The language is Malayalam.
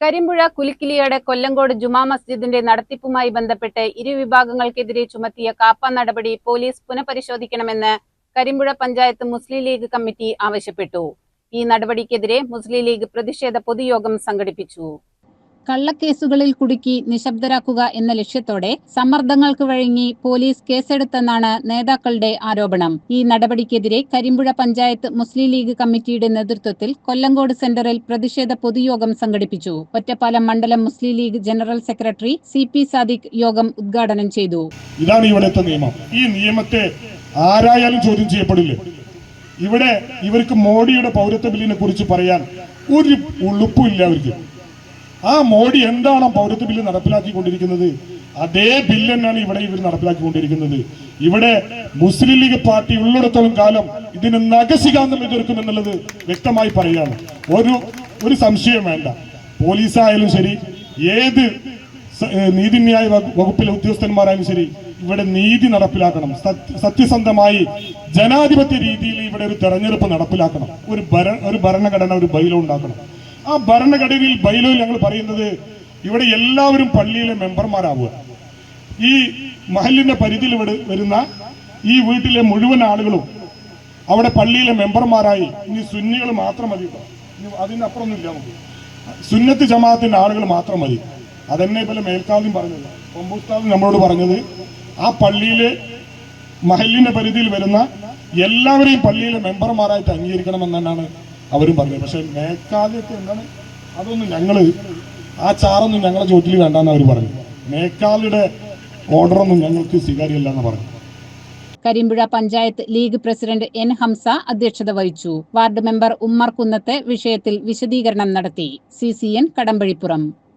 കരിമ്പുഴ കുലിക്കിലിയുടെ കൊല്ലങ്കോട് ജുമാ മസ്ജിദിന്റെ നടത്തിപ്പുമായി ബന്ധപ്പെട്ട് ഇരുവിഭാഗങ്ങൾക്കെതിരെ ചുമത്തിയ കാപ്പ നടപടി പോലീസ് പുനഃപരിശോധിക്കണമെന്ന് കരിമ്പുഴ പഞ്ചായത്ത് മുസ്ലിം ലീഗ് കമ്മിറ്റി ആവശ്യപ്പെട്ടു. ഈ നടപടിക്കെതിരെ മുസ്ലിം ലീഗ് പ്രതിഷേധ പൊതുയോഗം സംഘടിപ്പിച്ചു. കള്ളക്കേസുകളിൽ കുടുക്കി നിശബ്ദരാക്കുക എന്ന ലക്ഷ്യത്തോടെ സമ്മർദ്ദങ്ങൾക്ക് വഴങ്ങി പോലീസ് കേസെടുത്തെന്നാണ് നേതാക്കളുടെ ആരോപണം. ഈ നടപടിക്കെതിരെ കരിമ്പുഴ പഞ്ചായത്ത് മുസ്ലിം ലീഗ് കമ്മിറ്റിയുടെ നേതൃത്വത്തിൽ കൊല്ലങ്കോട് സെന്ററിൽ പ്രതിഷേധ പൊതുയോഗം സംഘടിപ്പിച്ചു. ഒറ്റപ്പാലം മണ്ഡലം Muslim League general secretary C P Sadiq യോഗം ഉദ്ഘാടനം ചെയ്തു. ഇതാണ് ഇവിടുത്തെ നിയമം. ഈ നിയമത്തെ ആരായാലും ചോദ്യം ചെയ്യപ്പെടില്ലേ. ഇവിടെ ഇവർക്ക് മോഡിയുടെ പൗരത്വ ബില്ലിനെ കുറിച്ച് പറയാൻ ഒരു ഉളുപ്പുമില്ല അവർക്ക്. ആ മോഡി എന്താണ് പൗരത്വ ബില്ല് നടപ്പിലാക്കിക്കൊണ്ടിരിക്കുന്നത്? അതേ ബില്ല് തന്നെയാണ് ഇവിടെ ഇവർ നടപ്പിലാക്കിക്കൊണ്ടിരിക്കുന്നത്. ഇവിടെ മുസ്ലിം ലീഗ് പാർട്ടി ഉള്ളിടത്തോളം കാലം ഇതിന് നഗസികാന്തം എതിർക്കുമെന്നുള്ളത് വ്യക്തമായി പറയുകയാണ്. ഒരു ഒരു സംശയം വേണ്ട. പോലീസായാലും ശരി ഏത് നീതിന്യായ വകുപ്പിലെ ഉദ്യോഗസ്ഥന്മാരായാലും ശരി ഇവിടെ നീതി നടപ്പിലാക്കണം. സത്യസന്ധമായി ജനാധിപത്യ രീതിയിൽ ഇവിടെ ഒരു തെരഞ്ഞെടുപ്പ് നടപ്പിലാക്കണം. ഒരു ഭര ഒരു ഭരണഘടന ഒരു ബൈലോ ഉണ്ടാക്കണം. ആ ഭരണഘടനയിൽ ബൈലോയിൽ ഞങ്ങൾ പറയുന്നത് ഇവിടെ എല്ലാവരും പള്ളിയിലെ മെമ്പർമാരാവുക. ഈ മഹലിന്റെ പരിധിയിൽ വരുന്ന ഈ വീട്ടിലെ മുഴുവൻ ആളുകളും അവിടെ പള്ളിയിലെ മെമ്പർമാരായി ഇനി സുന്നികൾ മാത്രം മതി അതിനപ്പുറമൊന്നുമില്ല നമുക്ക്. സുന്നത്ത് ജമാഅത്തിന്റെ ആളുകൾ മാത്രം മതി. അതെന്നെ പോലെ മേൽക്കാവിലും പറഞ്ഞത്. കൊമ്പൂസ്താവ് നമ്മളോട് പറഞ്ഞത് ആ പള്ളിയിലെ മഹലിന്റെ പരിധിയിൽ വരുന്ന എല്ലാവരെയും പള്ളിയിലെ മെമ്പർമാരായിട്ട് അംഗീകരിക്കണമെന്ന് തന്നെയാണ് അവരും പറഞ്ഞു. പക്ഷെ മേക്കാലത്ത് എന്താണ്? അതൊന്നും ഞങ്ങൾ ആ ചാറൊന്നും ഞങ്ങളെ ചോട്ടിൽ വേണ്ടെന്ന് അവർ പറഞ്ഞു. മേക്കാലിയുടെ ഓർഡറൊന്നും ഞങ്ങൾക്ക് സ്വീകാര്യമല്ല എന്ന് പറഞ്ഞു. Karimpuzha panchayat league president N Hamsa അധ്യക്ഷത വഹിച്ചു. വാർഡ് മെമ്പർ ഉമ്മർ കുന്നത്തെ വിഷയത്തിൽ വിശദീകരണം നടത്തി. C C N Kadampazhipuram.